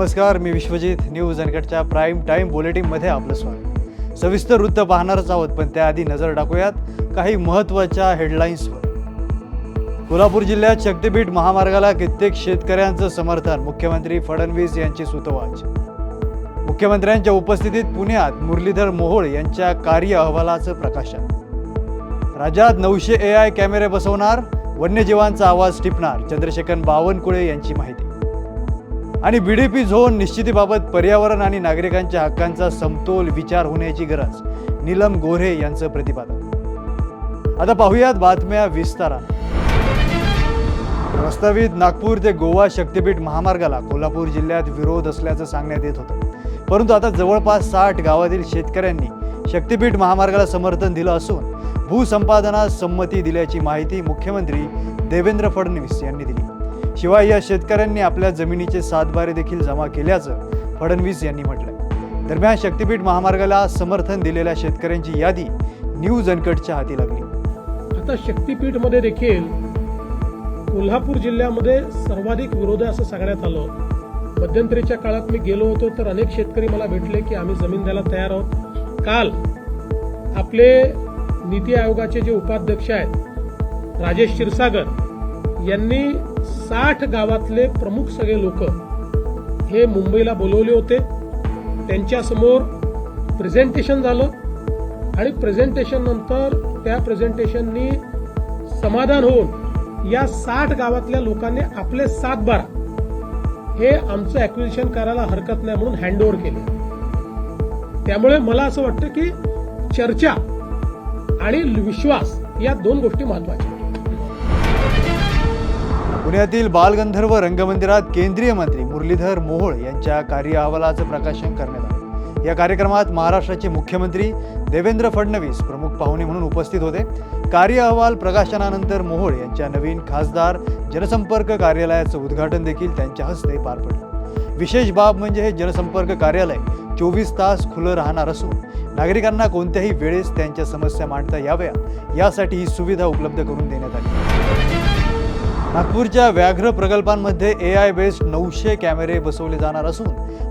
नमस्कार मी विश्वजित न्यूज अनकटच्या प्राईम टाईम बुलेटिनमध्ये आपलं स्वागत. सविस्तर वृत्त पाहणारच आहोत पण त्याआधी नजर टाकूयात काही महत्त्वाच्या हेडलाईन्सवर कोल्हापूर जिल्ह्यात शक्तीपीठ महामार्गाला कित्येक शेतकऱ्यांचं समर्थन मुख्यमंत्री फडणवीस यांची सुतवाच. मुख्यमंत्र्यांच्या उपस्थितीत पुण्यात मुरलीधर मोहोळ यांच्या कार्य अहवालाचं प्रकाशन. राज्यात नऊशे ए आय कॅमेरे बसवणार वन्यजीवांचा आवाज टिपणार चंद्रशेखर बावनकुळे यांची माहिती. आणि बी डी पी झोन निश्चितीबाबत पर्यावरण आणि नागरिकांच्या हक्कांचा समतोल विचार होण्याची गरज नीलम गोऱ्हे यांचं प्रतिपादन. आता पाहूयात बातम्या विस्तारा प्रस्तावित नागपूर ते गोवा शक्तीपीठ महामार्गाला कोल्हापूर जिल्ह्यात विरोध असल्याचं सांगण्यात येत होतं. परंतु आता जवळपास साठ गावातील शेतकऱ्यांनी शक्तीपीठ महामार्गाला समर्थन दिलं असून भूसंपादनास संमती दिल्याची माहिती मुख्यमंत्री देवेंद्र फडणवीस यांनी दिली. शिवाय या शेतकऱ्यांनी आपल्या जमिनीचे सातबारे देखील जमा केल्याचं फडणवीस यांनी म्हटलं दरम्यान शक्तीपीठ महामार्गाला समर्थन दिलेल्या शेतकऱ्यांची यादी न्यू जनकटच्या हाती लागली. आता शक्तीपीठमध्ये देखील कोल्हापूर जिल्ह्यामध्ये सर्वाधिक विरोध आहे असं सांगण्यात आलं. मध्यंतरीच्या काळात मी गेलो होतो तर अनेक शेतकरी मला भेटले की आम्ही जमीन द्यायला तयार आहोत. काल आपले नीती आयोगाचे जे उपाध्यक्ष आहेत राजेश क्षीरसागर यांनी साठ गावातले प्रमुख सगळे लोक हे मुंबईला बोलवले होते. त्यांच्यासमोर प्रेझेंटेशन झालं आणि प्रेझेंटेशन नंतर त्या प्रेझेंटेशननी समाधान होऊन या साठ गावातल्या लोकांनी आपले सात बारा हे आमचं ऍक्विजिशन करायला हरकत नाही म्हणून हँडओव्हर केले. त्यामुळे मला असं वाटतं की चर्चा आणि विश्वास या दोन गोष्टी महत्त्वाच्या पुण्यातील बालगंधर्व रंगमंदिरात केंद्रीय मंत्री मुरलीधर मोहोळ यांच्या कार्य अहवालाचं प्रकाशन करण्यात आलं. या कार्यक्रमात महाराष्ट्राचे मुख्यमंत्री देवेंद्र फडणवीस प्रमुख पाहुणे म्हणून उपस्थित होते. कार्य अहवाल प्रकाशनानंतर मोहोळ यांच्या नवीन खासदार जनसंपर्क कार्यालयाचं उद्घाटन देखील त्यांच्या हस्ते पार पडलं. विशेष बाब म्हणजे हे जनसंपर्क कार्यालय चोवीस तास खुलं राहणार असून नागरिकांना कोणत्याही वेळेस त्यांच्या समस्या मांडता याव्या यासाठी ही सुविधा उपलब्ध करून देण्यात आली. नागपूरच्या व्याघ्र प्रकल्पांमध्ये ए आय बेस्ड नऊशे कॅमेरे बसवले जाणार असून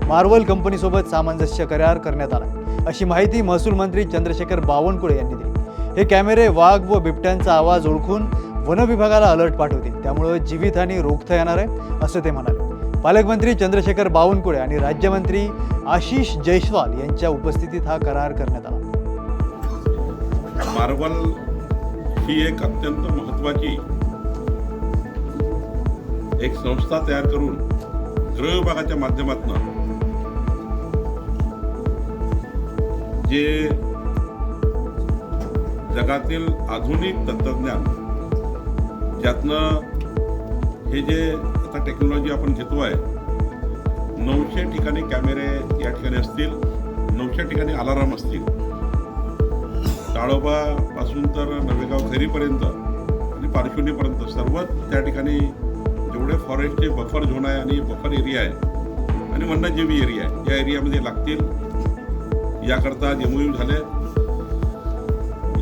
मार्वल कंपनीसोबत सामंजस्य करार करण्यात आला. अशी माहिती महसूल मंत्री चंद्रशेखर बावनकुळे यांनी दिली. हे कॅमेरे वाघ व बिबट्यांचा आवाज ओळखून वन विभागाला अलर्ट पाठवतील. त्यामुळं जीवितहानी रोखता येणार आहे असं ते म्हणाले. पालकमंत्री चंद्रशेखर बावनकुळे आणि राज्यमंत्री आशिष जयस्वाल यांच्या उपस्थितीत हा करार करण्यात आला. मार्वल ही एक अत्यंत महत्त्वाची एक संस्था तयार करून गृह विभागाच्या माध्यमातून जे जगातील आधुनिक तंत्रज्ञान ज्यातनं हे जे आता टेक्नॉलॉजी आपण घेतो आहे नऊशे ठिकाणी कॅमेरे या ठिकाणी असतील नऊशे ठिकाणी अलाराम असतील. ताळोबापासून तर नवेगाव खैरीपर्यंत आणि पारशिवनीपर्यंत सर्वच त्या ठिकाणी जेवढे फॉरेस्टचे बफर झोन आहे आणि बफर एरिया आहे. आणि वन्यजीवी एरिया आहे. या एरियामध्ये लागतील. याकरता एम यू झाले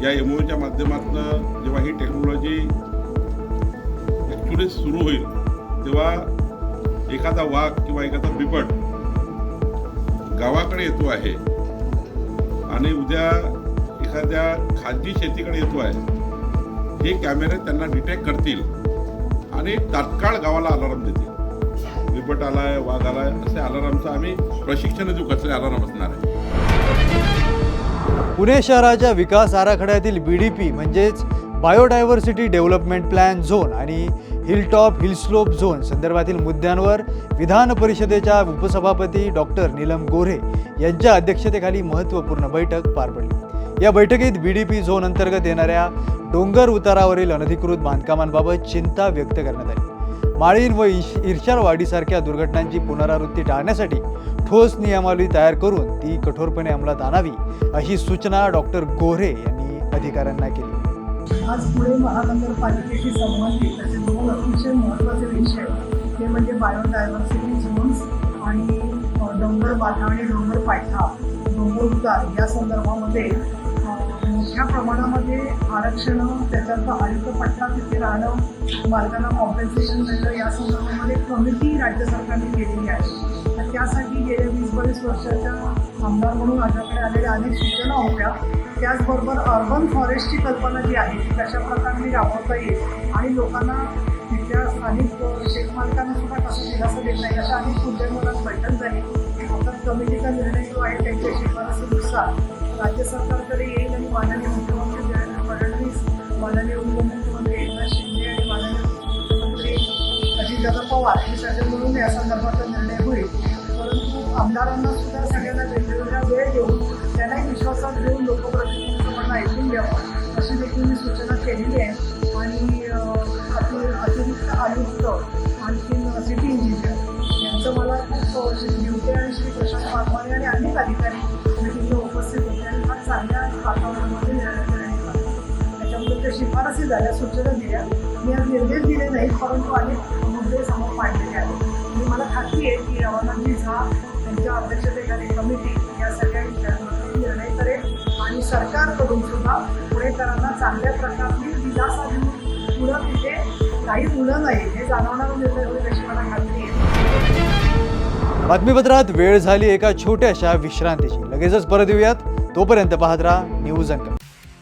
या एम यूच्या माध्यमातून जेव्हा ही टेक्नॉलॉजी ॲक्च्युली सुरू होईल तेव्हा एखादा वाघ किंवा एखादा बिबट गावाकडे येतो आहे आणि उद्या एखाद्या खाजगी शेतीकडे येतो आहे हे कॅमेरे त्यांना डिटेक्ट करतील. आणि तात्काळ गावाला अलाराम देते. बिबट आलाय वाघ आलाय असे अलारामचं आम्ही प्रशिक्षण देऊ कसले अलाराम असणार आहे. पुणे शहराच्या विकास आराखड्यातील बी डी पी म्हणजेच बायोडायव्हर्सिटी डेव्हलपमेंट प्लॅन झोन आणि हिलटॉप हिलस्लोप झोन संदर्भातील मुद्द्यांवर विधान परिषदेच्या उपसभापती डॉक्टर नीलम गोऱ्हे यांच्या अध्यक्षतेखाली महत्त्वपूर्ण बैठक पार पडली. या बैठकीत बी डी पी झोन अंतर्गत येणाऱ्या डोंगर उतारावरील अनधिकृत बांधकामांबाबत चिंता व्यक्त करण्यात आली. माळीण व इश- इर्शालवाडीसारख्या दुर्घटनांची पुनरावृत्ती टाळण्यासाठी ठोस नियमावली तयार करून ती कठोरपणे अंमलात आणावी अशी सूचना डॉक्टर गोऱ्हे यांनी अधिकाऱ्यांना केली. आज पुणे महानगरपालिकेशी संबंधित असे दोन अतिशय महत्त्वाचे विषय ते म्हणजे बायोडायव्हर्सिटी झोन्स आणि डोंगर बाधा आणि डोंगर पायथा डोंगर उतार या संदर्भामध्ये मोठ्या प्रमाणामध्ये आरक्षणं त्याच्यात आयुक्त पट्टा तिथे राहणं मालकांना कॉम्पेन्सेशन मिळणं या संदर्भामध्ये कमिटी राज्य सरकारने केलेली आहे. तर त्यासाठी गेल्या वीस बावीस वर्षाच्या आमदार म्हणून माझ्याकडे आलेल्या अनेक सूचना होत्या. त्याचबरोबर अर्बन फॉरेस्टची कल्पना जी आहे ती कशा प्रकारे राबवता येईल आणि लोकांना तिथल्या स्थानिक शेतमालकांना सुद्धा कसं दिलासा देत नाही अशा अनेक मुद्द्यांवर आज बैठक झाली. आता कमिटीचा निर्णय जो आहे त्यांच्या शिफारसीनुसार राज्य सरकारकडे येईल आणि माननीय मुख्यमंत्री देवेंद्र फडणवीस माननीय उपमुख्यमंत्री एकनाथ शिंदे आणि माननीय मुख्यमंत्री अजितदादा पवार हे सगळे मिळून या संदर्भातला निर्णय होईल. परंतु आमदारांना सुद्धा सगळ्यांना वेगवेगळ्या वेळ देऊन त्यांनाही विश्वासात घेऊन लोकप्रतिनिधींचं म्हणणं ऐकून घ्यावं. अशी देखील मी सूचना केलेली आहे. आणि झाल्या सूचना दिल्या. मी आज निर्देश दिले नाहीत परंतु अनेक मुद्दे समोर मांडलेले आहेत. आणि मला खात्री आहे की रवानाजी झा त्यांच्या अध्यक्षतेखाली कमिटी या सगळ्या विषयांवरती निर्णय करेल आणि सरकारकडून सुद्धा पुणेकरांना चांगल्या प्रकारची दिलासा देऊन पुढं तिथे काही मुलं नाही. हे जाणवणारा निर्णय होईल अशी मला खात्री आहे. बातमीपत्रात वेळ झाली एका छोट्याशा विश्रांतीची. लगेचच परत येऊयात. तोपर्यंत पाहत राहा न्यूज अंक.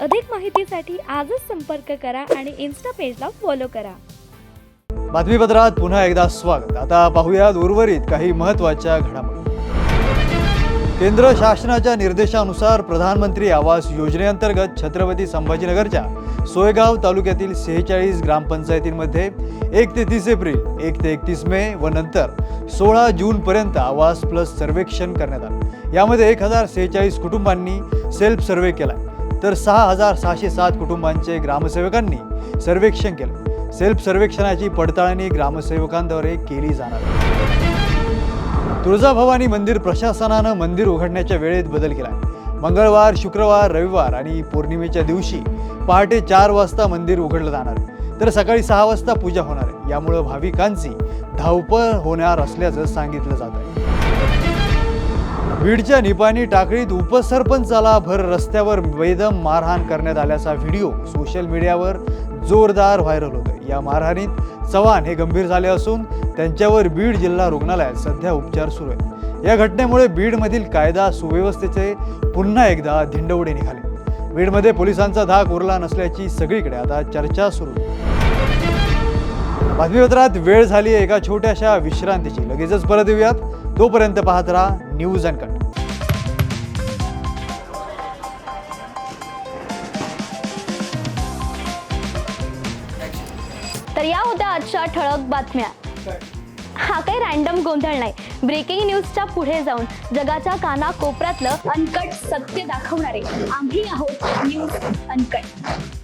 अधिक माहितीसाठी आजच संपर्क करा आणि इन्स्टा पेजला फॉलो करा. बातमीपत्रात पुन्हा एकदा स्वागत. आता पाहूयात उर्वरित काही महत्त्वाच्या घडामोडी. केंद्र शासनाच्या निर्देशानुसार प्रधानमंत्री आवास योजनेअंतर्गत छत्रपती संभाजीनगरच्या सोयगाव तालुक्यातील सेहेचाळीस ग्रामपंचायतींमध्ये एक ते तीस एप्रिल एक ते एकतीस मे व नंतर सोळा जूनपर्यंत आवास प्लस सर्वेक्षण करण्यात आलं. यामध्ये एक हजार सेहेचाळीस कुटुंबांनी सेल्फ सर्वे केला तर सहा हजार सहाशे सात कुटुंबांचे ग्रामसेवकांनी सर्वेक्षण केलं. सेल्फ सर्वेक्षणाची पडताळणी ग्रामसेवकांद्वारे केली जाणार. तुळजाभवानी मंदिर प्रशासनानं मंदिर उघडण्याच्या वेळेत बदल केला. मंगळवार शुक्रवार रविवार आणि पौर्णिमेच्या दिवशी पहाटे चार वाजता मंदिर उघडलं जाणार. तर सकाळी सहा वाजता पूजा होणार. आहे यामुळं भाविकांची धावपळ होणार असल्याचं सांगितलं जात आहे बीडच्या निपाणी टाकळीत उपसरपंचाला भर रस्त्यावर बेदम मारहाण करण्यात आल्याचा व्हिडिओ सोशल मीडियावर जोरदार व्हायरल होतोय. या मारहाणीत चव्हाण हे गंभीर झाले असून त्यांच्यावर बीड जिल्हा रुग्णालयात सध्या उपचार सुरू आहेत. या घटनेमुळे बीडमधील कायदा सुव्यवस्थेचे पुन्हा एकदा धिंडवडे निघाले. बीडमध्ये पोलिसांचा धाक उरला नसल्याची सगळीकडे आता चर्चा सुरू. आहे. बातमीपत्रात वेळ झाली एका छोट्याशा विश्रांतीची. लगेचच परत येऊयात. तोपर्यंत पाहत राहा न्यूज अँड कट तर या होत्या आजच्या ठळक बातम्या. हा काही रॅन्डम गोंधळ नाही. ब्रेकिंग न्यूजच्या पुढे जाऊन जगाच्या काना कोपऱ्यातलं अनकट सत्य दाखवणारे आम्ही आहोत न्यूज अनकट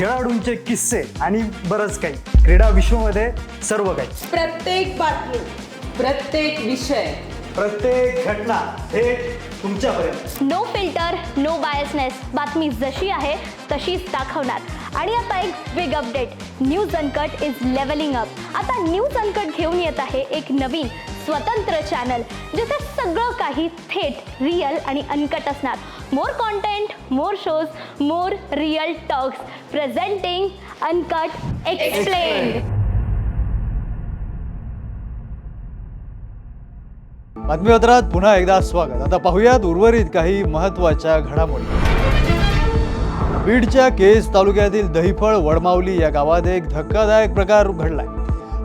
खेळाडूंचे किस्से आणि बरंच काही. क्रीडा विश्वमध्ये सर्व काही. प्रत्येक बातमी प्रत्येक विषय. प्रत्येक घटना थेट तुमच्यापर्यंत. नो फिल्टर नो बायसनेस बातमी जशी आहे तशीच दाखवणार. आणि आता एक big update news uncut is levelling up आता न्यूज अनकट घेऊन येत आहे एक नवीन स्वतंत्र चॅनल जिथे सगळं काही थेट रिअल आणि अनकट असणार. More content more shows more real talks presenting uncut explain बातमीपत्रात पुन्हा एकदा स्वागत. आता पाहूयात उर्वरित काही महत्त्वाच्या घडामोडी. बीडच्या केज तालुक्यातील दहीफळ वडमावली या गावात एक धक्कादायक प्रकार घडलाय.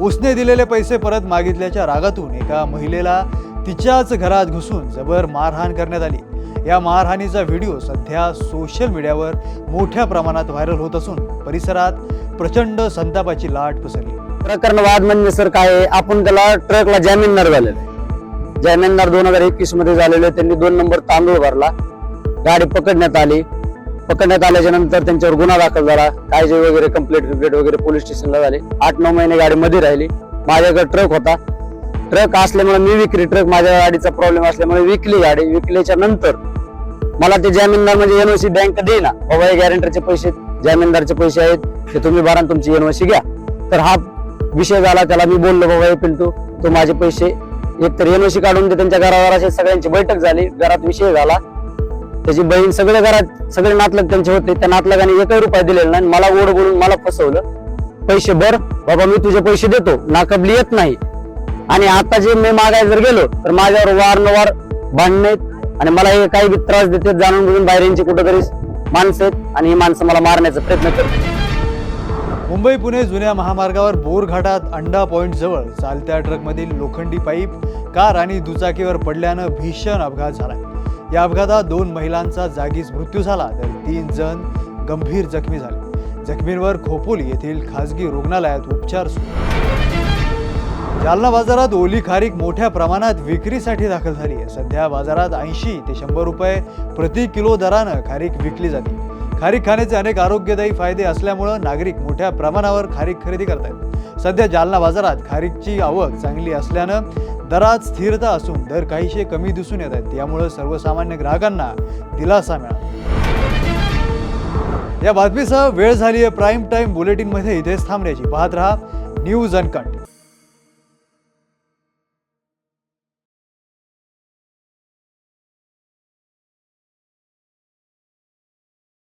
उसने दिलेले पैसे परत मागितल्याच्या रागातून एका महिलेला तिच्याच घरात घुसून जबर मारहाण करण्यात आली. या मारहाणीचा व्हिडिओ सध्या सोशल मीडियावर मोठ्या प्रमाणात व्हायरल होत असून परिसरात प्रचंड संतापाची लाट पसरली. प्रकरण वाद म्हणजे सर काय आपण त्याला ट्रकला जामीनदार झालेलं आहे. जामीनदार दोन हजार एकवीसमध्ये झालेले त्यांनी दोन नंबर तांदूळ भरला. गाडी पकडण्यात आली. पकडण्यात आल्याच्यानंतर त्यांच्यावर गुन्हा दाखल झाला. कायजे वगैरे कंप्लेंट रिप्लेट वगैरे पोलीस स्टेशनला झाले. आठ नऊ महिने गाडी मध्ये राहिली. माझ्याकडे ट्रक होता. ट्रक असल्यामुळे मी विक्री ट्रक माझ्या गाडीचा प्रॉब्लेम असल्यामुळे विकली गाडी. विकल्याच्या नंतर मला ते जामीनदार म्हणजे एनओसी बँक देईना. बाबा हे गॅरेंटरचे पैसे जामीनदारचे पैसे आहेत. ते तुम्ही भरा तुमची एनओसी घ्या. तर हा विषय झाला. त्याला मी बोललो बाबा हे पिंटू तो माझे पैसे एक तर एनओसी काढून दे. त्यांच्या घरावर सगळ्यांची बैठक झाली. घरात विषय झाला. त्याची बहीण सगळे घरात सगळे नातलग त्यांचे होते. त्या नातलगाने एकही रुपये दिलेला नाही मला ओढ बोलून मला फसवलं. पैसे भर बाबा मी तुझे पैसे देतो. नाकबली येत नाही. आणि आता जे मी मागायला जर गेलो तर माझ्यावर वारंवार भांडणे आणि मला हे काही बी त्रास देते जाणून बुजून यांची कुठेतरी माणसं आहेत. आणि ही माणसं मला मारण्याचा प्रयत्न करतात. मुंबई पुणे जुन्या महामार्गावर बोरघाटात अंडा पॉइंट जवळ चालत्या ट्रकमधील लोखंडी पाईप कार आणि दुचाकीवर पडल्यानं भीषण अपघात झाला या अपघातात दोन महिलांचा जागीच मृत्यू झाला तर तीन जण गंभीर जखमी झाले. जखमींवर खोपोली येथील खासगी रुग्णालयात उपचार सुरू. जालना बाजारात ओली खारीक मोठ्या प्रमाणात विक्रीसाठी दाखल झाली आहे. सध्या बाजारात ऐंशी ते शंभर रुपये प्रति किलो दरानं खारीक विकली जाते. खारीक खाण्याचे अनेक आरोग्यदायी फायदे असल्यामुळं नागरिक मोठ्या प्रमाणावर खारीक खरेदी करतात सध्या जालना बाजारात खारीकची आवक चांगली असल्यानं दरात स्थिरता असून दर काहीशे कमी दिसून येत आहेत. यामुळे सर्वसामान्य ग्राहकांना दिलासा मिळाला. या बातमीसह वेळ झाली आहे प्राईम टाईम बुलेटिनमध्ये इथेच थांबण्याची. पाहत रहा न्यूज अनकट.